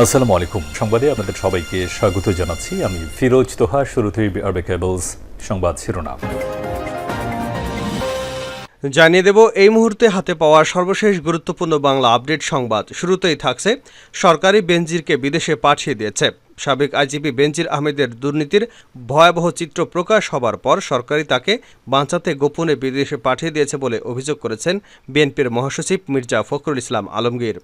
আসসালামু আলাইকুম। সংবাদে আপনাদের সবাইকে স্বাগত জানাচ্ছি। আমি ফিরোজ তোহা, শুরুতেই আরবে কেবলস সংবাদ শিরোনাম। জানিয়ে দেব, এই মুহূর্তে হাতে পাওয়া সর্বশেষ গুরুত্বপূর্ণ বাংলা আপডেট সংবাদ। শুরুতেই থাকছে, সরকারি বেনজিরকে বিদেশে পাঠিয়ে দিয়েছে। সাবেক আইজিপি বেনজির আহমেদের দুর্নীতির ভয়াবহ চিত্র প্রকাশ হবার পর সরকারি তাকে বাঁচাতে গোপনে বিদেশে পাঠিয়ে দিয়েছে বলে অভিযোগ করেছেন বিএনপির মহাসচিব মির্জা ফখরুল ইসলাম আলমগীর।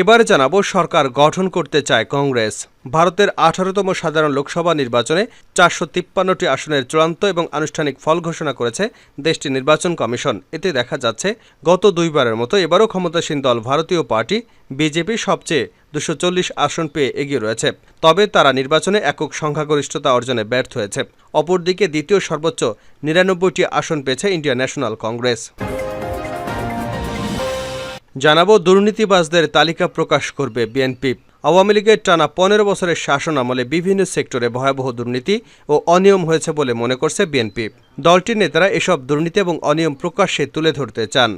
এবার জানাব সরকার গঠন করতে চায় কংগ্রেস। ভারতের আঠারোতম সাধারণ লোকসভা নির্বাচনে চারশো তিপ্পান্নটি আসনের চূড়ান্ত এবং আনুষ্ঠানিক ফল ঘোষণা করেছে দেশটির নির্বাচন কমিশন। এতে দেখা যাচ্ছে, গত দুইবারের মতো এবারও ক্ষমতাসীন দল ভারতীয় পার্টি, বিজেপি সবচেয়ে দুশো চল্লিশ আসন পেয়ে এগিয়ে রয়েছে। তবে তারা নির্বাচনে একক সংখ্যাগরিষ্ঠতা অর্জনে ব্যর্থ হয়েছে। অপরদিকে দ্বিতীয় সর্বোচ্চ নিরানব্বইটি আসন পেয়েছে ইন্ডিয়া ন্যাশনাল কংগ্রেস। জানাব দুর্নীতিবাজদের তালিকা প্রকাশ করবে বিএনপি। আওয়ামী লীগের টানা পনেরো বছরের শাসন আমলে বিভিন্ন সেক্টরে ভয়াবহ দুর্নীতি ও অনিয়ম হয়েছে বলে মনে করছে বিএনপি। দলটির নেতারা এসব দুর্নীতি এবং অনিয়ম প্রকাশ্যে তুলে ধরতে চান।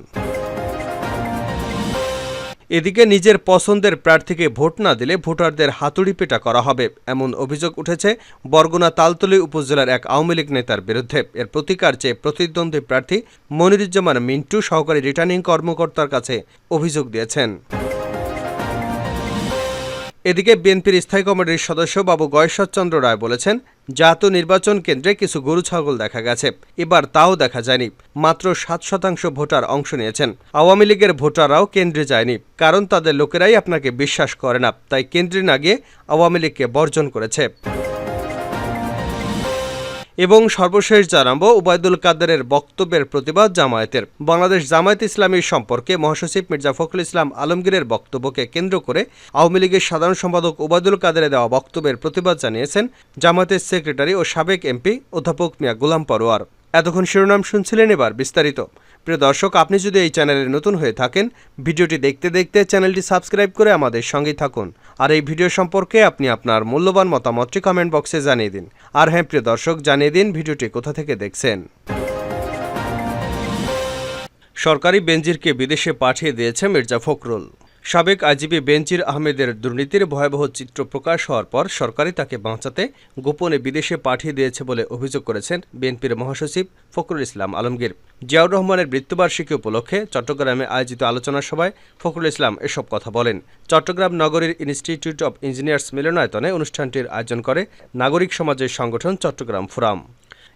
এদিকে নিজের পছন্দের প্রার্থীকে ভোট না দিলে ভোটারদের হাতুড়ি পেটা করা হবে। এমন অভিযোগ উঠেছে বরগুনা তালতলি উপজেলার এক আওয়ামী লীগ নেতার বিরুদ্ধে। এর প্রতিকার চেয়ে প্রতিদ্বন্দ্বী প্রার্থী মনিরুজ্জামান মিন্টু সহকারী রিটার্নিং কর্মকর্তার কাছে অভিযোগ দিয়েছেন। এদিকে বিএনপির স্থায়ী কমিটির সদস্য বাবু গয়েশ্বরচন্দ্র রায় বলেছেন, জাতীয় নির্বাচন কেন্দ্রে কিছু গরু ছাগল দেখা গেছে, এবার তাও দেখা যায়নি। মাত্র সাত শতাংশ ভোটার অংশ নিয়েছেন। আওয়ামী লীগের ভোটাররাও কেন্দ্রে যায়নি, কারণ তাদের লোকেরাই আপনাকে বিশ্বাস করে না, তাই কেন্দ্রে না গিয়ে আওয়ামী লীগকে বর্জন করেছে। এবং সর্বশেষ জানাব উবায়দুল কাদেরের বক্তব্যের প্রতিবাদ জামায়াতের। বাংলাদেশ জামায়াত ইসলামীর সম্পর্কে মহাসচিব মির্জা ফখরুল ইসলাম আলমগীরের বক্তব্যকে কেন্দ্র করে আওয়ামী লীগের সাধারণ সম্পাদক উবায়দুল কাদেরের দেওয়া বক্তব্যের প্রতিবাদ জানিয়েছেন জামায়াতের সেক্রেটারি ও সাবেক এমপি অধ্যাপক মিয়া গোলাম পরোয়ার। এতক্ষণ শিরোনাম শুনছিলেন এবার বিস্তারিত। প্রিয় দর্শক, আপনি যদি এই চ্যানেলে নতুন হয়ে থাকেন, ভিডিওটি দেখতে দেখতে চ্যানেলটি সাবস্ক্রাইব করে আমাদের সঙ্গেই থাকুন। আর এই ভিডিও সম্পর্কে আপনি আপনার মূল্যবান মতামতটি কমেন্ট বক্সে জানিয়ে দিন। আর হ্যাঁ প্রিয় দর্শক, জানিয়ে দিন ভিডিওটি কোথা থেকে দেখছেন। সরকারি বেঞ্জিরকে বিদেশে পাঠিয়ে দিয়েছে মির্জা ফখরুল। সাবেক আইজিপি বেনজির আহমেদের দুর্নীতির ভয়াবহ চিত্র প্রকাশ হওয়ার পর সরকারই তাকে বাঁচাতে গোপনে বিদেশে পাঠিয়ে দিয়েছে বলে অভিযোগ করেছেন বিএনপির মহাসচিব ফখরুল ইসলাম আলমগীর। জিয়াউর রহমানের মৃত্যুবার্ষিকী উপলক্ষে চট্টগ্রামে আয়োজিত আলোচনা সভায় ফখরুল ইসলাম এসব কথা বলেন। চট্টগ্রাম নগরীর ইনস্টিটিউট অব ইঞ্জিনিয়ার্স মিলনায়তনে অনুষ্ঠানটির আয়োজন করে নাগরিক সমাজের সংগঠন চট্টগ্রাম ফোরাম।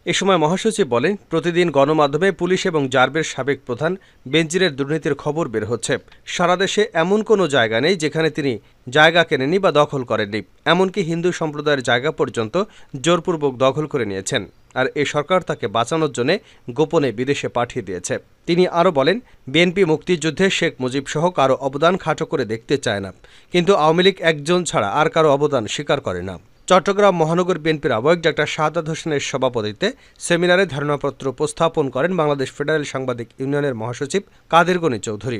এ সময় মহাসচিব বলেন, প্রতিদিন গণমাধ্যমে পুলিশ এবং জার্বের সাবেক প্রধান বেঞ্জিরের দুর্নীতির খবর বের হচ্ছে। সারা দেশে এমন কোনো জায়গা নেই যেখানে তিনি জায়গা কেনেনি বা দখল করেননি। এমনকি হিন্দু সম্প্রদায়ের জায়গা পর্যন্ত জোরপূর্বক দখল করে নিয়েছেন। আর এ সরকার তাকে বাঁচানোর জন্য গোপনে বিদেশে পাঠিয়ে দিয়েছে। তিনি আরও বলেন, বিএনপি মুক্তিযুদ্ধে শেখ মুজিব সহ কারও অবদান খাটো করে দেখতে চায় না। কিন্তু আওয়ামী লীগ একজন ছাড়া আর কারও অবদান স্বীকার করে না। চট্টগ্রাম মহানগর বিএনপির আহ্বায়ক ডাক্তার শাহাদ হোসেনের সভাপতিত্বে সেমিনারে ধারণাপত্র উপস্থাপন করেন বাংলাদেশ ফেডারেল সাংবাদিক ইউনিয়নের মহাসচিব কাদের গনি চৌধুরী।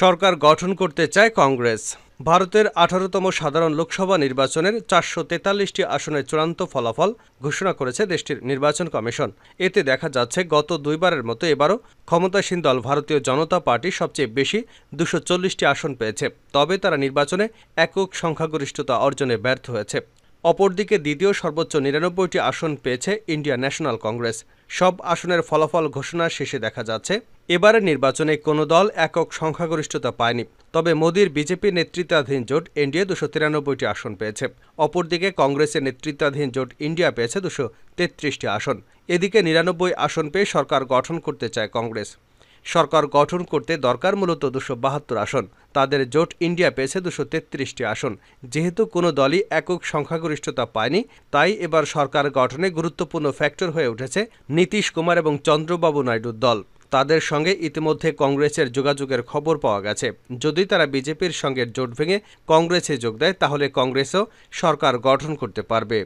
সরকার গঠন করতে চায় কংগ্রেস। ভারতের আঠারোতম সাধারণ লোকসভা নির্বাচনের চারশো তেতাল্লিশটি আসনের চূড়ান্ত ফলাফল ঘোষণা করেছে দেশটির নির্বাচন কমিশন। এতে দেখা যাচ্ছে, গত দুইবারের মতো এবারও ক্ষমতাসীন দল ভারতীয় জনতা পার্টি সবচেয়ে বেশি দুশো চল্লিশটি আসন পেয়েছে। তবে তারা নির্বাচনে একক সংখ্যাগরিষ্ঠতা অর্জনে ব্যর্থ হয়েছে। অপরদিকে দ্বিতীয় সর্বোচ্চ নিরানব্বইটি আসন পেয়েছে ইন্ডিয়া ন্যাশনাল কংগ্রেস। সব আসনের ফলাফল ঘোষণা শেষে দেখা যাচ্ছে। এবারের নির্বাচনে কোনো দল একক সংখ্যাগরিষ্ঠতা পায়নি। তবে মোদীর বিজেপি নেতৃত্বাধীন জোট এনডিএ দুশো তিরানব্বইটি আসন পেয়েছে। অপরদিকে কংগ্রেসের নেতৃত্বাধীন জোট ইন্ডিয়া পেয়েছে দুশো তেত্রিশটি আসন। এদিকে নিরানব্বই আসন পেয়ে সরকার গঠন করতে চায় কংগ্রেস। সরকার গঠন করতে দরকার মূলত দুশো বাহাত্তর আসন। তাদের জোট ইন্ডিয়া পেয়েছে দুশো তেত্রিশটি আসন। যেহেতু কোনো দলই একক সংখ্যাগরিষ্ঠতা পায়নি, তাই এবার সরকার গঠনে গুরুত্বপূর্ণ ফ্যাক্টর হয়ে উঠেছে নীতিশ কুমার এবং চন্দ্রবাবু নাইডুর দল। তাদের সঙ্গে ইতিমধ্যে কংগ্রেসের যোগাযোগের খবর পাওয়া গেছে। যদি তারা বিজেপির সঙ্গে জোট ভেঙে কংগ্রেসে যোগ দেয়, তাহলে কংগ্রেসও সরকার গঠন করতে পারবে।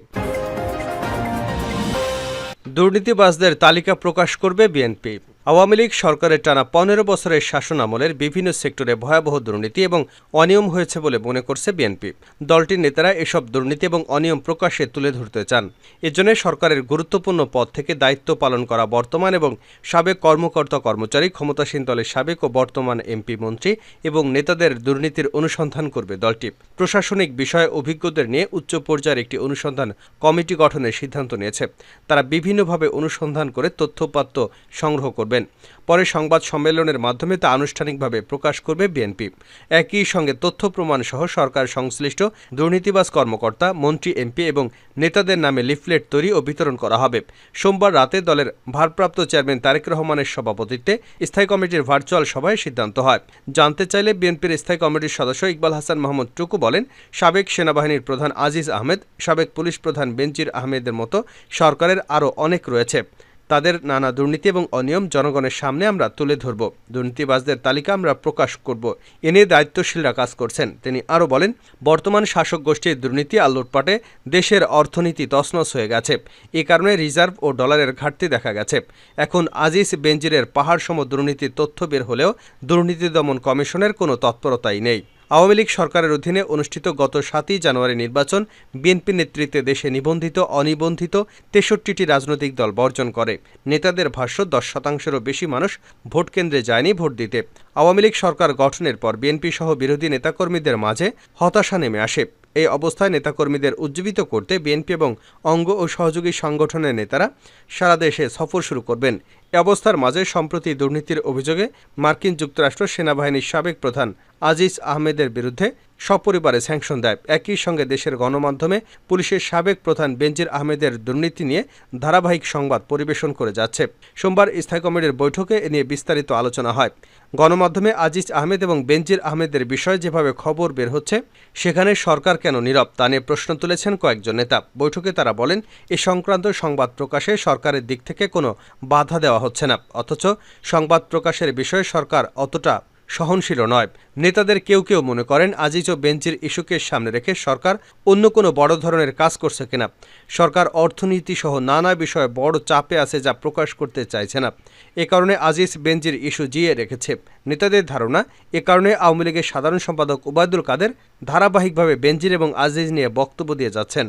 দুর্নীতিবাজদের তালিকা প্রকাশ করবে বিএনপি। আওয়ামী লীগ সরকারের টানা পনেরো বছরের শাসন আমলের বিভিন্ন সেক্টরে ভয়াবহ দুর্নীতি এবং অনিয়ম হয়েছে বলে মনে করছে বিএনপি। দলটির নেতারা এসব দুর্নীতি এবং অনিয়ম প্রকাশ্যে তুলে ধরতে চান। এজন্য সরকারের গুরুত্বপূর্ণ পদ থেকে দায়িত্ব পালন করা বর্তমান এবং সাবেক কর্মকর্তা কর্মচারী, ক্ষমতাসীন দলের সাবেক ও বর্তমান এমপি মন্ত্রী এবং নেতাদের দুর্নীতির অনুসন্ধান করবে দলটি। প্রশাসনিক বিষয়ে অভিজ্ঞদের নিয়ে উচ্চ পর্যায়ের একটি অনুসন্ধান কমিটি গঠনের সিদ্ধান্ত নিয়েছে। তারা বিভিন্নভাবে অনুসন্ধান করে তথ্যপাত্য সংগ্রহ করবেন পরে সংবাদ সম্মেলনের মাধ্যমে তা আনুষ্ঠানিকভাবে প্রকাশ করবে বিএনপি। একই সঙ্গে তথ্য প্রমাণ সহ সরকার সংশ্লিষ্ট দুর্নীতিবাজ কর্মকর্তা, মন্ত্রী, এমপি এবং নেতাদের নামে লিফলেট তৈরি ও বিতরণ করা হবে। সোমবার রাতে দলের ভারপ্রাপ্ত চেয়ারম্যান তারেক রহমানের সভাপতিত্বে স্থায়ী কমিটির ভার্চুয়াল সভায় সিদ্ধান্ত হয়। জানতে চাইলে বিএনপির স্থায়ী কমিটির সদস্য ইকবাল হাসান মাহমুদ টুকু বলেন, সাবেক সেনাবাহিনীর প্রধান আজিজ আহমেদ, সাবেক পুলিশ প্রধান বেনজির আহমেদের মতো সরকারের আরও অনেক রয়েছে। তাদের নানা দুর্নীতি এবং অনিয়ম জনগণের সামনে আমরা তুলে ধরব। দুর্নীতিবাজদের তালিকা আমরা প্রকাশ করব। এ নিয়ে দায়িত্বশীলরা কাজ করছেন। তিনি আরও বলেন, বর্তমান শাসক গোষ্ঠীর দুর্নীতি আর লুটপাটে দেশের অর্থনীতি তছনছ হয়ে গেছে। এ কারণে রিজার্ভ ও ডলারের ঘাটতি দেখা গেছে। এখন আজিজ বেঞ্জিরের পাহাড়সম দুর্নীতির তথ্য বের হলেও দুর্নীতি দমন কমিশনের কোনো তৎপরতাই নেই। আওয়ামী লীগ সরকারের অধীনে অনুষ্ঠিত গত সাতই জানুয়ারি নির্বাচন বিএনপি নেতৃত্বে দেশে নিবন্ধিত, অনিবন্ধিত তেষট্টিটি রাজনৈতিক দল বর্জন করে। নেতাদের ভাষ্য, দশ শতাংশেরও বেশি মানুষ ভোট কেন্দ্রে যায়নি ভোট দিতে। আওয়ামী লীগ সরকার গঠনের পর বিএনপি সহ বিরোধী নেতাকর্মীদের মাঝে হতাশা নেমে আসে। এই অবস্থায় নেতাকর্মীদের উজ্জীবিত করতে বিএনপি এবং অঙ্গ ও সহযোগী সংগঠনের নেতারা সারা দেশে সফর শুরু করবেন। এ অবস্থার মাঝে সম্প্রতি দুর্নীতির অভিযোগে মার্কিন যুক্তরাষ্ট্র সেনাবাহিনীর সাবেক প্রধান আজিজ আহমেদের বিরুদ্ধে সপরিবারে স্যাংশন দেয়। একই সঙ্গে দেশের গণমাধ্যমে পুলিশের সাবেক প্রধান বেনজির আহমেদের দুর্নীতি নিয়ে ধারাবাহিক সংবাদ পরিবেশন করে যাচ্ছে। সোমবার স্থায়ী কমিটির বৈঠকে এ নিয়ে বিস্তারিত আলোচনা হয়। গণমাধ্যমে আজিজ আহমেদ এবং বেনজির আহমেদের বিষয়ে যেভাবে খবর বের হচ্ছে, সেখানে সরকার কেন নীরব তা নিয়ে প্রশ্ন তুলেছেন কয়েকজন নেতা। বৈঠকে তারা বলেন, এ সংক্রান্ত সংবাদ প্রকাশে সরকারের দিক থেকে কোনো বাধা দেওয়া হচ্ছে না। অথচ সংবাদ প্রকাশের বিষয়ে সরকার অতটা সহনশীল নয়। নেতাদের কেউ কেউ মনে করেন আজিজ ও বেঞ্চির ইস্যুকে সামনে রেখে সরকার অন্য কোনো বড় ধরনের কাজ করছে কিনা। সরকার অর্থনীতি সহ নানা বিষয়ে বড় চাপে আছে যা প্রকাশ করতে চাইছে না। এ কারণে আজিজ বেঞ্জির ইস্যু জিয়ে রেখেছে। নেতাদের ধারণা, এ কারণে আওয়ামী লীগের সাধারণ সম্পাদক ওবায়দুল কাদের ধারাবাহিকভাবে বেঞ্জির এবং আজিজ নিয়ে বক্তব্য দিয়ে যাচ্ছেন।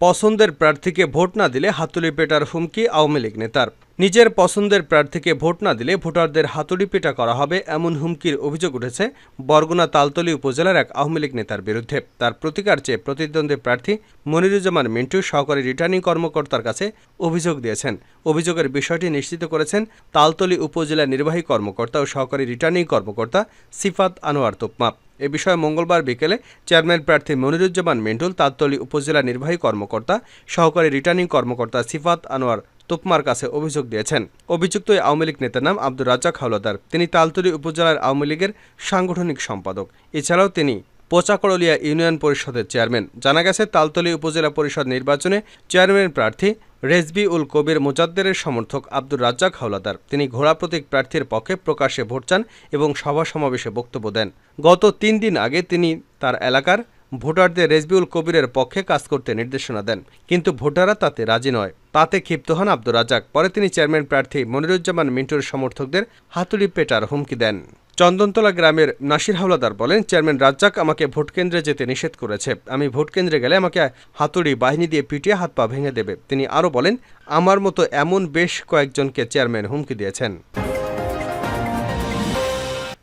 পছন্দের প্রার্থীকে ভোট না দিলে হাতুড়ি পেটার হুমকি আওয়ামী লীগ নেতার। নিজের পছন্দের প্রার্থীকে ভোট না দিলে ভোটারদের হাতুড়ি পেটা করা হবে এমন হুমকির অভিযোগ উঠেছে বরগুনা তালতলী উপজেলার এক আওয়ামী লীগ নেতার বিরুদ্ধে। তার প্রতিকার চেয়ে প্রতিদ্বন্দ্বী প্রার্থী মনিরুজ্জামান মিন্টু সহকারী রিটার্নিং কর্মকর্তার কাছে অভিযোগ দিয়েছেন। অভিযোগের বিষয়টি নিশ্চিত করেছেন তালতলী উপজেলা নির্বাহী কর্মকর্তা ও সহকারী রিটার্নিং কর্মকর্তা সিফাত আনোয়ার তোপমা। এ বিষয়ে মঙ্গলবার বিকেলে চেয়ারম্যান প্রার্থী মনিরুজ্জামান মেন্টুল তালতলী উপজেলা নির্বাহী কর্মকর্তা, সহকারী রিটার্নিং কর্মকর্তা সিফাত আনোয়ার তোপমার কাছে অভিযোগ দিয়েছেন। অভিযুক্ত আওয়ামী লীগ নেতার নাম আব্দুর রাজ্জাক হাওলাদার। তিনি তালতলী উপজেলার আওয়ামী লীগের সাংগঠনিক সম্পাদক। এছাড়াও তিনি পোচাকড়লিয়া ইউনিয়ন পরিষদের চেয়ারম্যান। জানা গেছে, তালতলী উপজেলা পরিষদ নির্বাচনে চেয়ারম্যান প্রার্থী রেজবি উল কবির মোজাদ্দেরের সমর্থক আব্দুর রাজ্জাক হাওলাদার। তিনি ঘোড়া প্রতীক প্রার্থীর পক্ষে প্রকাশ্যে ভোট চান এবং সভা সমাবেশে বক্তব্য দেন। গত তিন দিন আগে তিনি তার এলাকার ভোটারদের রেজবিউল কবিরের পক্ষে কাজ করতে নির্দেশনা দেন, কিন্তু ভোটাররা তাতে রাজি নয়। তাতে ক্ষিপ্ত হন আব্দুর রাজ্জাক। পরে তিনি চেয়ারম্যান প্রার্থী মনিরুজ্জামান মিন্টুর সমর্থকদের হাতুড়ি পেটার হুমকি দেন। চন্দনতলা গ্রামের নাসির হাওলাদার বলেন, চেয়ারম্যান রাজ্জাক আমাকে ভোট কেন্দ্রে যেতে নিষেধ করেছে। আমি ভোটকেন্দ্রে গেলে আমাকে হাতুড়ি বাহিনী দিয়ে পিটিয়ে হাত পা ভেঙে দেবে। তিনি আরও বলেন, আমার মতো এমন বেশ কয়েকজনকে চেয়ারম্যান হুমকি দিয়েছেন।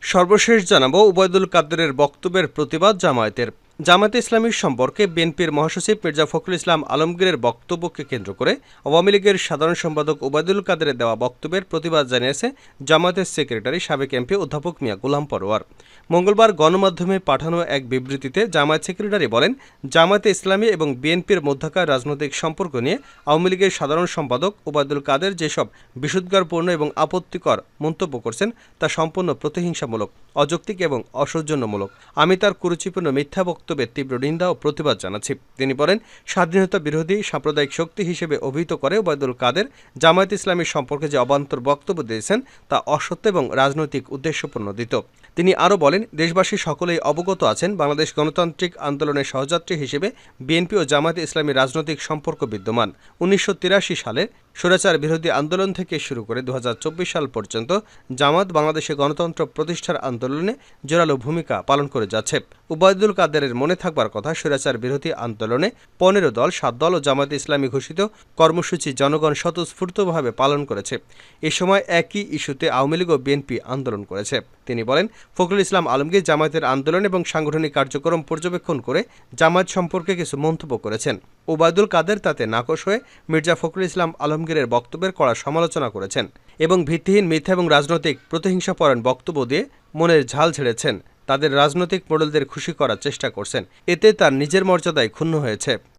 সর্বশেষ জানাব, উবায়দুল কাদেরের বক্তব্যের প্রতিবাদ জামায়াতের। জামায়াতে ইসলামীর সম্পর্কে বিএনপির মহাসচিব মির্জা ফখরুল ইসলাম আলমগীরের বক্তব্যকে কেন্দ্র করে আওয়ামী লীগের সাধারণ সম্পাদক ওবায়দুল কাদেরের দেওয়া বক্তব্যের প্রতিবাদ জানিয়েছে জামায়াতের সেক্রেটারি সাবেক এমপি অধ্যাপক মিয়া গোলাম পরোয়ার। মঙ্গলবার গণমাধ্যমে পাঠানো এক বিবৃতিতে জামায়াত সেক্রেটারি বলেন, জামায়াতে ইসলামী এবং বিএনপির মধ্যকার রাজনৈতিক সম্পর্ক নিয়ে আওয়ামী লীগের সাধারণ সম্পাদক ওবায়দুল কাদের যেসব বিশুদ্ধারপূর্ণ এবং আপত্তিকর মন্তব্য করছেন তা সম্পূর্ণ প্রতিহিংসামূলক, অযৌক্তিক এবং অসৌজন্যমূলক। আমি তার কুরুচিপূর্ণ মিথ্যা বক্তব্যের তীব্র নিন্দা ও প্রতিবাদ জানাচ্ছি। তিনি বলেন, স্বাধীনতা বিরোধী সাম্প্রদায়িক শক্তি হিসেবে অভিহিত করে ওবায়দুল কাদের জামায়াত ইসলামীর সম্পর্কে যে অবান্তর বক্তব্য দিয়েছেন, তা অসত্য এবং রাজনৈতিক উদ্দেশ্যপ্রণোদিত তিনি আরও বলেন, দেশবাসী সকলেই অবগত আছেন, বাংলাদেশ গণতান্ত্রিক আন্দোলনের সহযাত্রী হিসেবে বিএনপি ও জামায়াতে ইসলামী রাজনৈতিক সম্পর্ক বিদ্যমান। উনিশশো তিরাশি সালে স্বৈরাচার বিরোধী আন্দোলন থেকে শুরু করে দু হাজার চব্বিশ সাল পর্যন্ত জামাত বাংলাদেশে গণতন্ত্র প্রতিষ্ঠার আন্দোলনে জোরালো ভূমিকা পালন করে যাচ্ছে। উবায়দুল কাদেরের মনে থাকবার কথা স্বৈরাচার বিরোধী আন্দোলনে পনেরো দল, সাত দল ও জামাত ইসলামী ঘোষিত কর্মসূচি জনগণ স্বতঃস্ফূর্তভাবে পালন করেছে। এ সময় একই ইস্যুতে আওয়ামী লীগ ও বিএনপি আন্দোলন করেছে। তিনি বলেন, ফখরুল ইসলাম আলমগীর জামায়াতের আন্দোলন এবং সাংগঠনিক কার্যক্রম পর্যবেক্ষণ করে জামায়াত সম্পর্কে কিছু মন্তব্য করেছেন। ওবায়দুল কাদের তাতে নাকশ হয়ে মির্জা ফখরুল ইসলাম আলমগীরের বক্তব্যের কড়া সমালোচনা করেছেন এবং ভিত্তিহীন মিথ্যা এবং রাজনৈতিক প্রতিহিংসাপরায়ণ বক্তব্য দিয়ে মনের ঝাল ছেড়েছেন। তাদের রাজনৈতিক মডেলদের খুশি করার চেষ্টা করছেন। এতে তার নিজের মর্যাদায় ক্ষুণ্ণ হয়েছে।